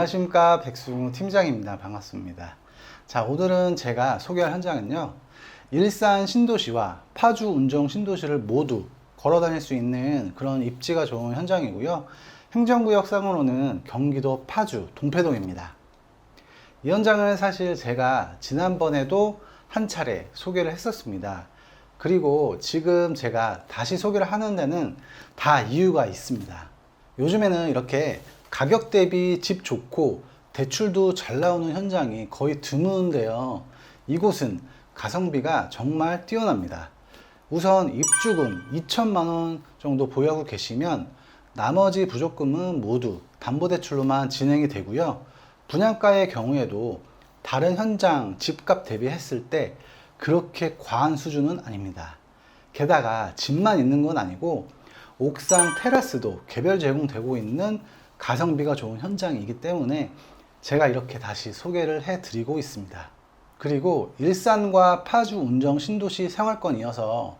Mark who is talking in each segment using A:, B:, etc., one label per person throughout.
A: 안녕하십니까 백승우 팀장입니다. 반갑습니다. 자 오늘은 제가 소개할 현장은요 일산 신도시와 파주 운정 신도시를 모두 걸어 다닐 수 있는 그런 입지가 좋은 현장이고요. 행정구역 상으로는 경기도 파주 동패동입니다. 이 현장을 사실 제가 지난번에도 한 차례 소개를 했었습니다. 그리고 지금 제가 다시 소개를 하는 데는 다 이유가 있습니다. 요즘에는 이렇게 가격 대비 집 좋고 대출도 잘 나오는 현장이 거의 드문데요. 이곳은 가성비가 정말 뛰어납니다. 우선 입주금 2천만 원 정도 보유하고 계시면 나머지 부족금은 모두 담보대출로만 진행이 되고요. 분양가의 경우에도 다른 현장 집값 대비했을 때 그렇게 과한 수준은 아닙니다. 게다가 집만 있는 건 아니고 옥상 테라스도 개별 제공되고 있는 가성비가 좋은 현장이기 때문에 제가 이렇게 다시 소개를 해 드리고 있습니다. 그리고 일산과 파주 운정 신도시 생활권이어서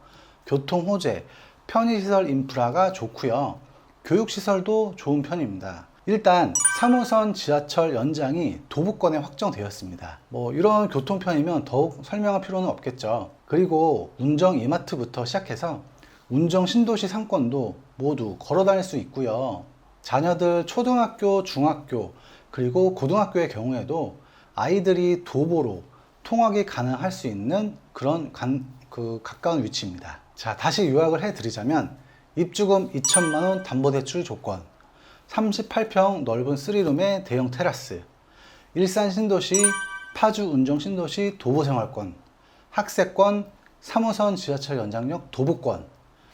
A: 교통 호재, 편의시설 인프라가 좋고요. 교육시설도 좋은 편입니다. 일단 3호선 지하철 연장이 도부권에 확정되었습니다. 뭐 이런 교통편이면 더욱 설명할 필요는 없겠죠. 그리고 운정 이마트부터 시작해서 운정 신도시 상권도 모두 걸어 다닐 수 있고요. 자녀들 초등학교, 중학교, 그리고 고등학교의 경우에도 아이들이 도보로 통학이 가능할 수 있는 그런 간- 그 가까운 위치입니다. 자, 다시 요약을 해 드리자면 입주금 2천만 원 담보대출 조건, 38평 넓은 3룸의 대형 테라스, 일산 신도시, 파주 운정 신도시 도보생활권, 학세권, 3호선 지하철 연장역 도보권,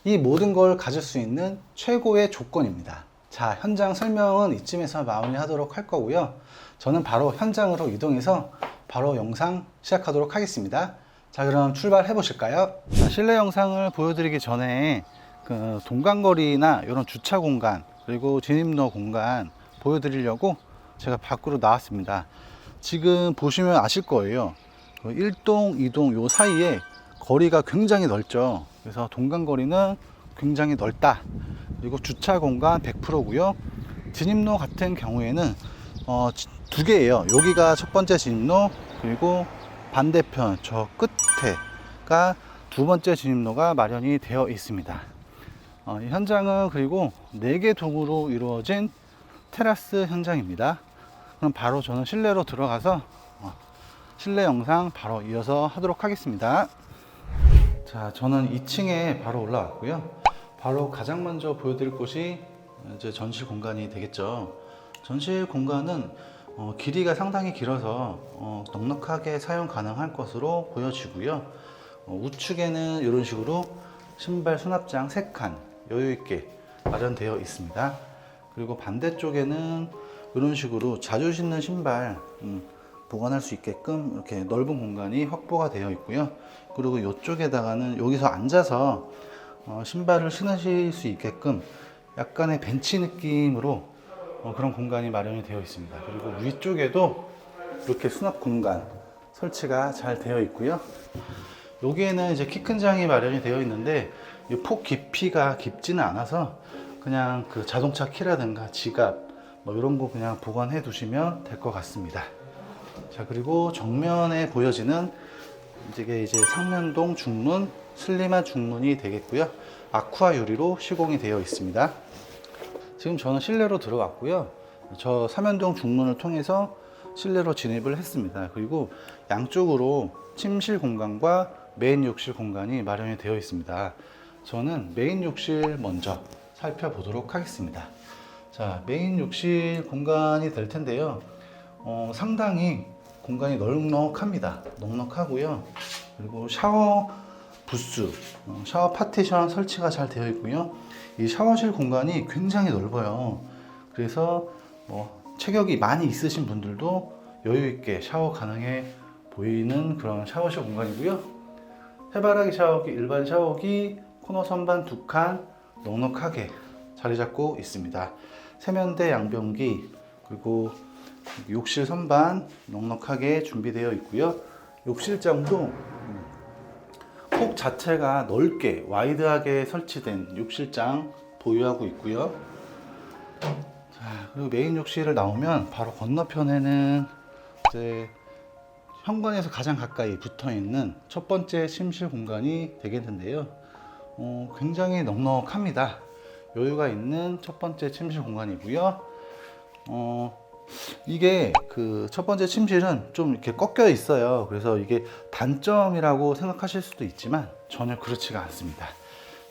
A: 이 모든 걸 가질 수 있는 최고의 조건입니다. 자, 현장 설명은 이쯤에서 마무리하도록 할 거고요. 저는 바로 현장으로 이동해서 바로 영상 시작하도록 하겠습니다. 자, 그럼 출발해 보실까요? 자, 실내 영상을 보여드리기 전에 그 동간거리나 이런 주차 공간 그리고 진입로 공간 보여드리려고 제가 밖으로 나왔습니다. 지금 보시면 아실 거예요. 그 1동, 2동 요 사이에 거리가 굉장히 넓죠. 그래서 동간거리는 굉장히 넓다. 그리고 주차 공간 100%고요. 진입로 같은 경우에는 어, 지- 두 개예요. 여기가 첫 번째 진입로 그리고 반대편 저 끝에가 두 번째 진입로가 마련이 되어 있습니다. 어, 이 현장은 그리고 네 개 동으로 이루어진 테라스 현장입니다. 그럼 바로 저는 실내로 들어가서 어, 실내 영상 바로 이어서 하도록 하겠습니다. 자, 저는 2층에 바로 올라왔고요. 바로 가장 먼저 보여드릴 곳이 이제 전실 공간이 되겠죠. 전실 공간은 어, 길이가 상당히 길어서 어, 넉넉하게 사용 가능할 것으로 보여지고요. 어, 우측에는 이런 식으로 신발 수납장 3칸 여유 있게 마련되어 있습니다. 그리고 반대쪽에는 이런 식으로 자주 신는 신발 음, 보관할 수 있게끔 이렇게 넓은 공간이 확보가 되어 있고요. 그리고 이쪽에다가는 여기서 앉아서 어, 신발을 신으실 수 있게끔 약간의 벤치 느낌으로 어, 그런 공간이 마련이 되어 있습니다. 그리고 위쪽에도 이렇게 수납 공간 설치가 잘 되어 있고요. 여기에는 이제 키 큰 장이 마련이 되어 있는데 이 폭 깊이가 깊지는 않아서 그냥 그 자동차 키라든가 지갑 뭐 이런 거 그냥 보관해 두시면 될 것 같습니다. 자 그리고 정면에 보여지는 이게 이제 상면동 중문 슬림한 중문이 되겠고요. 아쿠아 유리로 시공이 되어 있습니다. 지금 저는 실내로 들어갔고요. 저 삼연동 중문을 통해서 실내로 진입을 했습니다. 그리고 양쪽으로 침실 공간과 메인 욕실 공간이 마련이 되어 있습니다. 저는 메인 욕실 먼저 살펴보도록 하겠습니다. 자, 메인 욕실 공간이 될 텐데요. 어, 상당히 공간이 넉넉합니다. 넉넉하고요. 그리고 샤워 부스, 어, 샤워 파티션 설치가 잘 되어 있고요. 이 샤워실 공간이 굉장히 넓어요. 그래서 뭐 체격이 많이 있으신 분들도 여유 있게 샤워 가능해 보이는 그런 샤워실 공간이고요. 해바라기 샤워기, 일반 샤워기, 코너 선반 두 칸 넉넉하게 자리 잡고 있습니다. 세면대 양변기 그리고 욕실 선반 넉넉하게 준비되어 있고요. 욕실장도 음, 폭 자체가 넓게 와이드하게 설치된 욕실장 보유하고 있고요. 자, 그리고 메인 욕실을 나오면 바로 건너편에는 이제 현관에서 가장 가까이 붙어 있는 첫 번째 침실 공간이 되겠는데요. 어, 굉장히 넉넉합니다. 여유가 있는 첫 번째 침실 공간이고요. 어, 이게 그 첫 번째 침실은 좀 이렇게 꺾여 있어요. 그래서 이게 단점이라고 생각하실 수도 있지만 전혀 그렇지가 않습니다.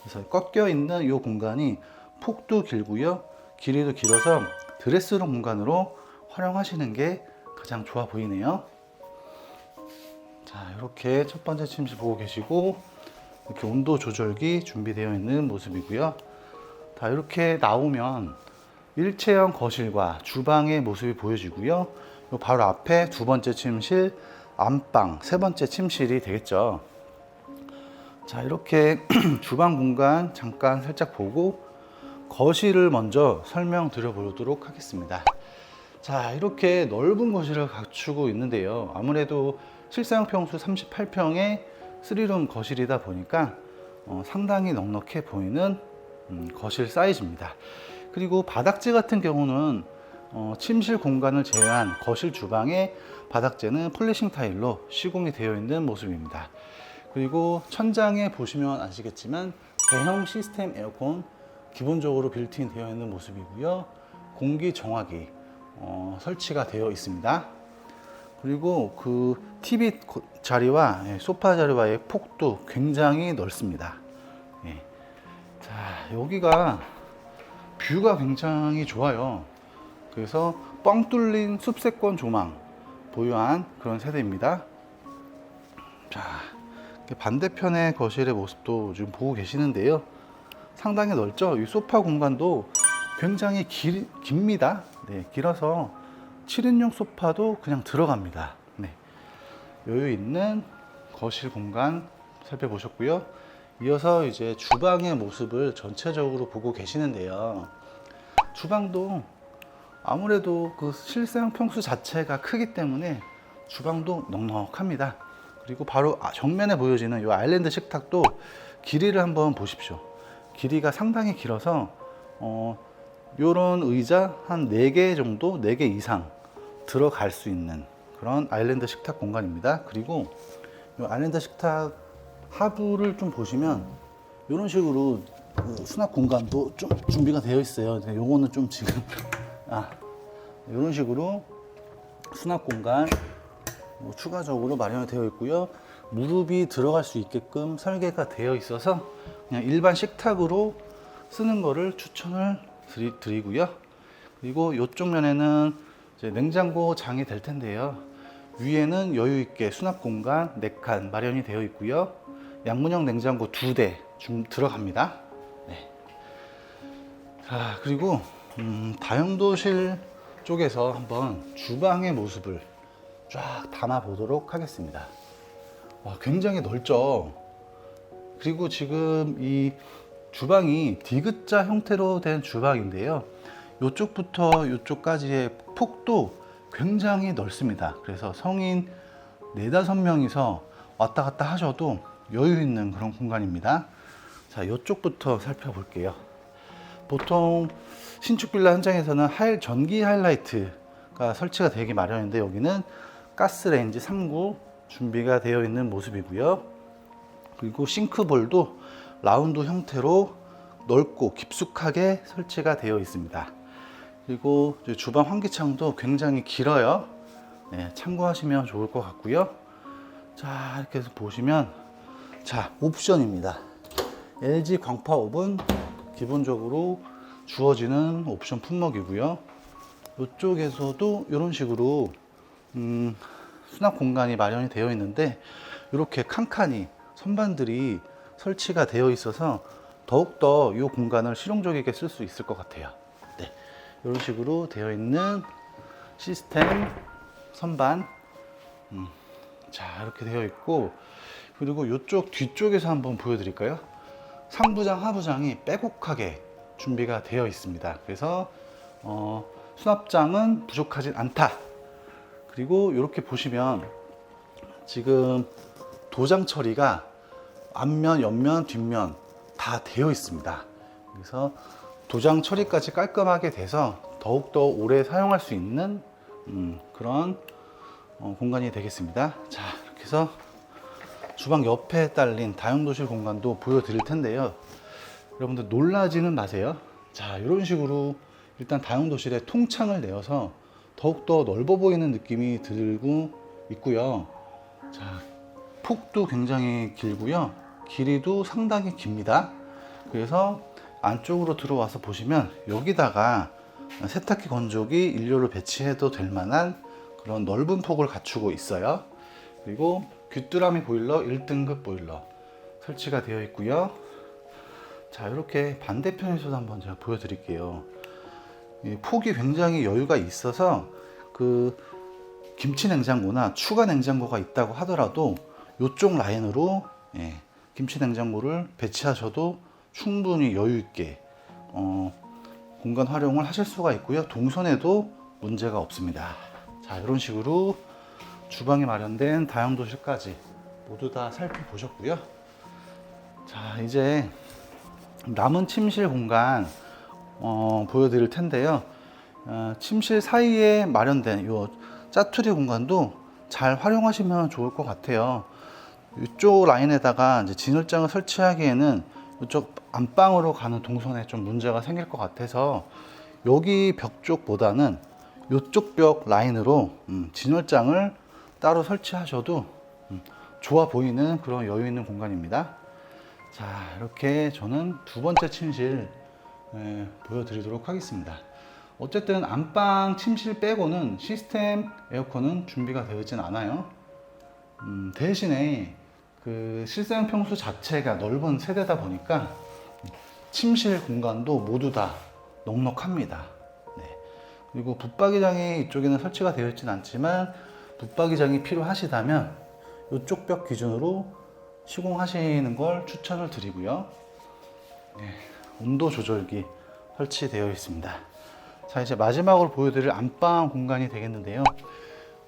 A: 그래서 꺾여 있는 이 공간이 폭도 길고요. 길이도 길어서 드레스룸 공간으로 활용하시는 게 가장 좋아 보이네요. 자, 이렇게 첫 번째 침실 보고 계시고 이렇게 온도 조절기 준비되어 있는 모습이고요. 자, 이렇게 나오면 일체형 거실과 주방의 모습이 보여지고요. 요 바로 앞에 두 번째 침실, 안방, 세 번째 침실이 되겠죠. 자, 이렇게 주방 공간 잠깐 살짝 보고 거실을 먼저 설명드려 보도록 하겠습니다. 자, 이렇게 넓은 거실을 갖추고 있는데요. 아무래도 실사용 평수 38평의 3룸 거실이다 보니까 어, 상당히 넉넉해 보이는 음, 거실 사이즈입니다. 그리고 바닥재 같은 경우는 어, 침실 공간을 제외한 거실 주방의 바닥재는 폴리싱 타일로 시공이 되어 있는 모습입니다. 그리고 천장에 보시면 아시겠지만 대형 시스템 에어컨 기본적으로 빌트인 되어 있는 모습이고요. 공기 정화기 어, 설치가 되어 있습니다. 그리고 그 TV 고- 자리와 예, 소파 자리와의 폭도 굉장히 넓습니다. 예. 자, 여기가 뷰가 굉장히 좋아요. 그래서 뻥 뚫린 숲세권 조망 보유한 그런 세대입니다. 자, 반대편의 거실의 모습도 지금 보고 계시는데요. 상당히 넓죠? 이 소파 공간도 굉장히 길, 깁니다. 네, 길어서 7인용 소파도 그냥 들어갑니다. 네. 여유 있는 거실 공간 살펴보셨고요. 이어서 이제 주방의 모습을 전체적으로 보고 계시는데요. 주방도 아무래도 그 실사용 평수 자체가 크기 때문에 주방도 넉넉합니다. 그리고 바로 아- 정면에 보여지는 이 아일랜드 식탁도 길이를 한번 보십시오. 길이가 상당히 길어서 어, 요런 의자 한 4개 정도, 4개 이상 들어갈 수 있는 그런 아일랜드 식탁 공간입니다. 그리고 이 아일랜드 식탁 하부를 좀 보시면 이런 식으로 그 수납 공간도 좀 준비가 되어 있어요. 근데 요거는 좀 지금 아 이런 식으로 수납 공간 뭐 추가적으로 마련이 되어 있고요. 무릎이 들어갈 수 있게끔 설계가 되어 있어서 그냥 일반 식탁으로 쓰는 거를 추천을 드리, 드리고요. 그리고 이쪽 면에는 냉장고 장이 될 텐데요. 위에는 여유 있게 수납 공간 4칸 마련이 되어 있고요. 양문형 냉장고 2대 좀 들어갑니다. 네. 자, 그리고 음, 다용도실 쪽에서 한번 주방의 모습을 쫙 담아 보도록 하겠습니다. 와, 굉장히 넓죠. 그리고 지금 이 주방이 디귿자 형태로 된 주방인데요. 이쪽부터 이쪽까지의 폭도 굉장히 넓습니다. 그래서 성인 네다섯 명이서 왔다 갔다 하셔도 여유 있는 그런 공간입니다. 자, 이쪽부터 살펴볼게요. 보통 신축 빌라 현장에서는 하일 전기 하이라이트가 설치가 되기 마련인데 여기는 가스레인지 3구 준비가 되어 있는 모습이고요. 그리고 싱크볼도 라운드 형태로 넓고 깊숙하게 설치가 되어 있습니다. 그리고 주방 환기창도 굉장히 길어요. 네, 참고하시면 좋을 것 같고요. 자, 이렇게 해서 보시면 자, 옵션입니다. LG 광파 오븐 기본적으로 주어지는 옵션 품목이고요. 이쪽에서도 이런 식으로 음, 수납 공간이 마련이 되어 있는데 이렇게 칸칸이 선반들이 설치가 되어 있어서 더욱더 이 공간을 실용적이게 쓸 수 있을 것 같아요. 네. 이런 식으로 되어 있는 시스템 선반. 음, 자, 이렇게 되어 있고, 그리고 이쪽 뒤쪽에서 한번 보여드릴까요? 상부장, 하부장이 빼곡하게 준비가 되어 있습니다. 그래서 어, 수납장은 부족하진 않다. 그리고 이렇게 보시면 지금 도장 처리가 앞면, 옆면, 뒷면 다 되어 있습니다. 그래서 도장 처리까지 깔끔하게 돼서 더욱더 오래 사용할 수 있는 음, 그런 어, 공간이 되겠습니다. 자, 이렇게 해서 주방 옆에 딸린 다용도실 공간도 보여드릴 텐데요. 여러분들 놀라지는 마세요. 자, 이런 식으로 일단 다용도실에 통창을 내어서 더욱더 넓어 보이는 느낌이 들고 있고요. 자, 폭도 굉장히 길고요. 길이도 상당히 깁니다. 그래서 안쪽으로 들어와서 보시면 여기다가 세탁기 건조기 일료를 배치해도 될 만한 그런 넓은 폭을 갖추고 있어요. 그리고 귀뚜라미 보일러 1등급 보일러 설치가 되어 있고요. 자, 이렇게 반대편에서도 한번 제가 보여드릴게요. 이 폭이 굉장히 여유가 있어서 그 김치 냉장고나 추가 냉장고가 있다고 하더라도 이쪽 라인으로 예, 김치 냉장고를 배치하셔도 충분히 여유 있게 어, 공간 활용을 하실 수가 있고요. 동선에도 문제가 없습니다. 자, 이런 식으로 주방에 마련된 다용도실까지 모두 다 살펴보셨고요. 자, 이제 남은 침실 공간 어, 보여드릴 텐데요. 어, 침실 사이에 마련된 이 짜투리 공간도 잘 활용하시면 좋을 것 같아요. 이쪽 라인에다가 이제 진열장을 설치하기에는 이쪽 안방으로 가는 동선에 좀 문제가 생길 것 같아서 여기 벽 쪽보다는 이쪽 벽 라인으로 음, 진열장을 따로 설치하셔도 음, 좋아 보이는 그런 여유 있는 공간입니다. 자, 이렇게 저는 두 번째 침실 예, 보여드리도록 하겠습니다. 어쨌든 안방 침실 빼고는 시스템 에어컨은 준비가 되어 있진 않아요. 음, 대신에 그 실사용 평수 자체가 넓은 세대다 보니까 침실 공간도 모두 다 넉넉합니다. 네. 그리고 붙박이장이 이쪽에는 설치가 되어 있진 않지만 붙박이장이 필요하시다면 이쪽 벽 기준으로 시공하시는 걸 추천을 드리고요. 네. 온도 조절기 설치되어 있습니다. 자, 이제 마지막으로 보여드릴 안방 공간이 되겠는데요.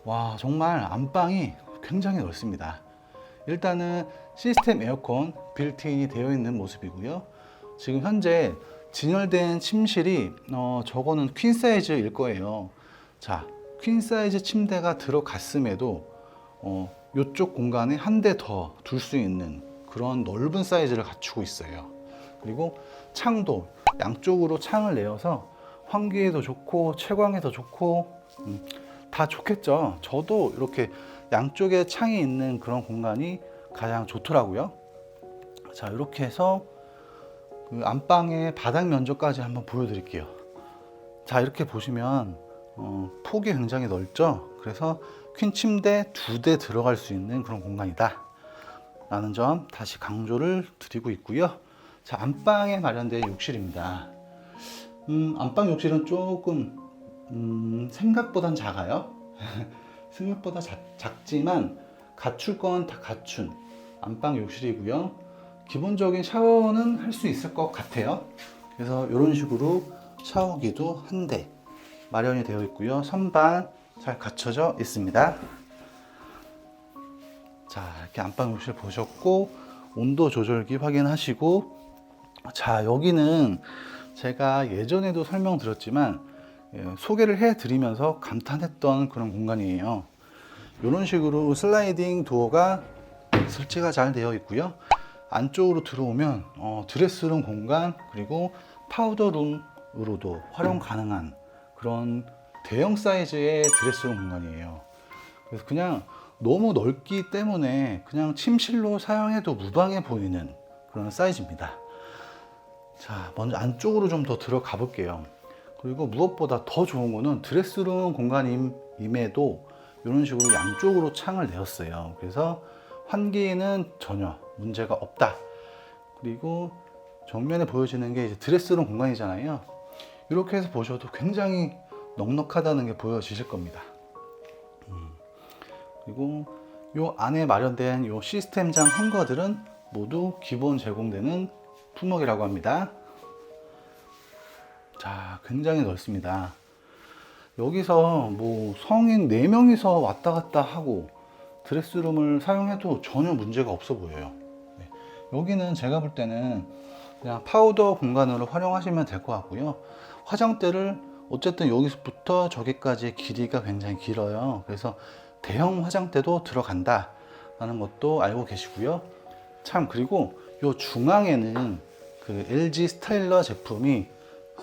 A: 와, 정말 안방이 굉장히 넓습니다. 일단은 시스템 에어컨 빌트인이 되어 있는 모습이고요. 지금 현재 진열된 침실이 어, 저거는 퀸 사이즈일 거예요. 자, 퀸 사이즈 침대가 들어갔음에도 어, 이쪽 공간에 한 대 더 둘 수 있는 그런 넓은 사이즈를 갖추고 있어요. 그리고 창도 양쪽으로 창을 내어서 환기에도 좋고 채광에도 좋고 음, 다 좋겠죠. 저도 이렇게 양쪽에 창이 있는 그런 공간이 가장 좋더라고요. 자, 이렇게 해서 그 안방의 바닥 면적까지 한번 보여드릴게요. 자, 이렇게 보시면 어, 폭이 굉장히 넓죠. 그래서 퀸 침대 두 대 들어갈 수 있는 그런 공간이다. 라는 점 다시 강조를 드리고 있고요. 자, 안방에 마련된 욕실입니다. 음, 안방 욕실은 조금 음, 생각보단 작아요. 생각보다 작, 작지만 갖출 건 다 갖춘 안방 욕실이고요. 기본적인 샤워는 할 수 있을 것 같아요. 그래서 이런 식으로 샤워기도 한 대 마련이 되어 있고요. 선반 잘 갖춰져 있습니다. 자, 이렇게 안방 욕실 보셨고 온도 조절기 확인하시고 자, 여기는 제가 예전에도 설명드렸지만 예, 소개를 해드리면서 감탄했던 그런 공간이에요. 이런 식으로 슬라이딩 도어가 설치가 잘 되어 있고요. 안쪽으로 들어오면 어, 드레스룸 공간 그리고 파우더룸으로도 활용 가능한 그런 대형 사이즈의 드레스룸 공간이에요. 그래서 그냥 너무 넓기 때문에 그냥 침실로 사용해도 무방해 보이는 그런 사이즈입니다. 자, 먼저 안쪽으로 좀 더 들어가 볼게요. 그리고 무엇보다 더 좋은 거는 드레스룸 공간임에도 이런 식으로 양쪽으로 창을 내었어요. 그래서 환기는 전혀 문제가 없다. 그리고 정면에 보여지는 게 이제 드레스룸 공간이잖아요. 이렇게 해서 보셔도 굉장히 넉넉하다는 게 보여지실 겁니다. 음. 그리고 요 안에 마련된 요 시스템장 행거들은 모두 기본 제공되는 품목이라고 합니다. 자, 굉장히 넓습니다. 여기서 뭐 성인 4명이서 왔다 갔다 하고 드레스룸을 사용해도 전혀 문제가 없어 보여요. 네. 여기는 제가 볼 때는 그냥 파우더 공간으로 활용하시면 될 것 같고요. 화장대를 어쨌든 여기서부터 저기까지 길이가 굉장히 길어요. 그래서 대형 화장대도 들어간다. 라는 것도 알고 계시고요. 참, 그리고 요 중앙에는 그 LG 스타일러 제품이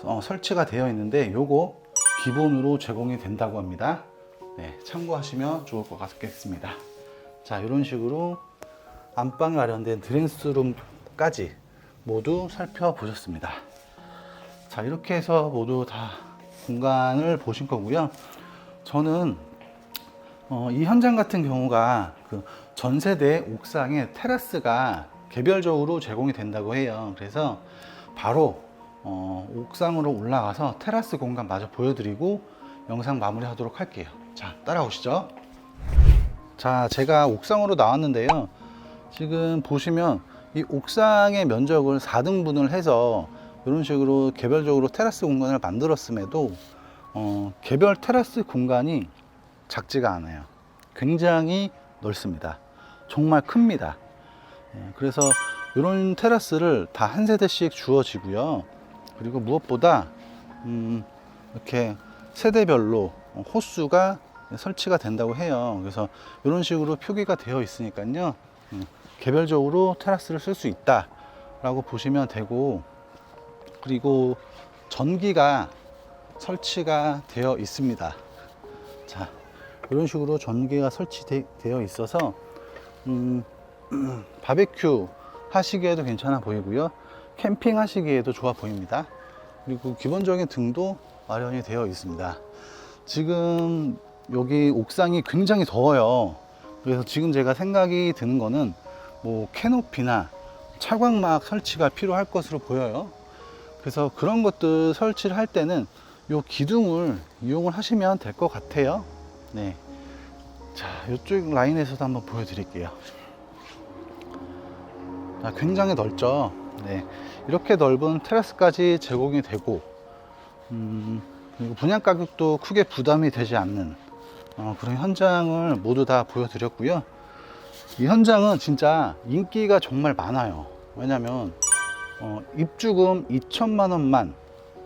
A: 어, 설치가 되어 있는데 요거 기본으로 제공이 된다고 합니다. 네, 참고하시면 좋을 것 같겠습니다. 자, 이런 식으로 안방에 마련된 드레스룸까지 모두 살펴보셨습니다. 자, 이렇게 해서 모두 다 공간을 보신 거고요. 저는 어, 이 현장 같은 경우가 그 전세대 옥상에 테라스가 개별적으로 제공이 된다고 해요. 그래서 바로 어, 옥상으로 올라가서 테라스 공간 마저 보여드리고 영상 마무리하도록 할게요. 자, 따라오시죠. 자, 제가 옥상으로 나왔는데요. 지금 보시면 이 옥상의 면적을 4등분을 해서 이런 식으로 개별적으로 테라스 공간을 만들었음에도 어, 개별 테라스 공간이 작지가 않아요. 굉장히 넓습니다. 정말 큽니다. 예, 그래서 이런 테라스를 다 한 세대씩 주어지고요. 그리고 무엇보다 음, 이렇게 세대별로 호수가 설치가 된다고 해요. 그래서 이런 식으로 표기가 되어 있으니까요. 음, 개별적으로 테라스를 쓸 수 있다라고 보시면 되고 그리고 전기가 설치가 되어 있습니다. 자, 이런 식으로 전기가 설치되어 있어서 음, 바베큐 하시기에도 괜찮아 보이고요. 캠핑 하시기에도 좋아 보입니다. 그리고 기본적인 등도 마련이 되어 있습니다. 지금 여기 옥상이 굉장히 더워요. 그래서 지금 제가 생각이 드는 거는 뭐 캐노피나 차광막 설치가 필요할 것으로 보여요. 그래서 그런 것들 설치를 할 때는 요 기둥을 이용을 하시면 될 것 같아요. 네. 자, 이쪽 라인에서도 한번 보여드릴게요. 자, 굉장히 넓죠. 네. 이렇게 넓은 테라스까지 제공이 되고, 음, 분양 가격도 크게 부담이 되지 않는 어, 그런 현장을 모두 다 보여드렸고요. 이 현장은 진짜 인기가 정말 많아요. 왜냐면 어, 입주금 2천만 원만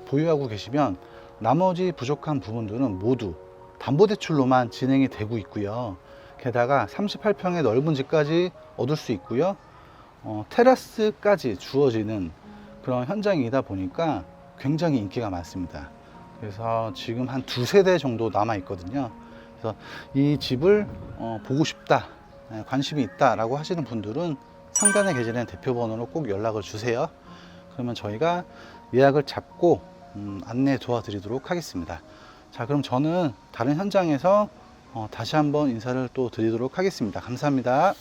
A: 보유하고 계시면 나머지 부족한 부분들은 모두 담보대출로만 진행이 되고 있고요. 게다가 38평의 넓은 집까지 얻을 수 있고요. 어, 테라스까지 주어지는 그런 현장이다 보니까 굉장히 인기가 많습니다. 그래서 지금 한 두 세 대 정도 남아 있거든요. 그래서 이 집을 어, 보고 싶다, 네, 관심이 있다라고 하시는 분들은 상단에 계시는 대표 번호로 꼭 연락을 주세요. 그러면 저희가 예약을 잡고 음, 안내 도와드리도록 하겠습니다. 자, 그럼 저는 다른 현장에서 어, 다시 한번 인사를 또 드리도록 하겠습니다. 감사합니다.